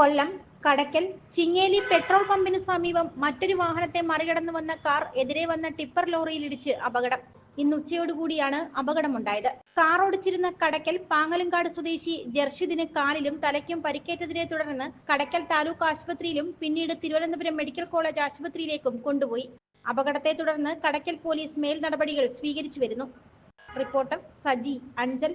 കൊല്ലം കടക്കൽ Chingeli petrol പമ്പിന് സമീപം മറ്റൊരു വാഹനത്തെ മറികടന്നു വന്ന കാർ എതിരെ വന്ന ടിപ്പർ ലോറിയിലിടിച്ച് അപകടം ഇന്ന് ഉച്ചയോടുകൂടിയാണ് അപകടമുണ്ടായത് കാർ ഓടിച്ചിരുന്ന കടക്കൽ പാങ്ങലങ്കാട് സ്വദേശി ജർഷിദിന് കാലിലും തലയ്ക്കും പരിക്കേറ്റതിനെ തുടർന്ന് കടക്കൽ താലൂക്ക് ആശുപത്രിയിലും പിന്നീട് തിരുവനന്തപുരം മെഡിക്കൽ കോളേജ് ആശുപത്രിയിലേക്കും കൊണ്ടുപോയി അപകടത്തെ തുടർന്ന് കടക്കൽ പോലീസ് മേൽ നടപടികൾ സ്വീകരിച്ചു വരുന്നു റിപ്പോർട്ടർ സജി അഞ്ചൽ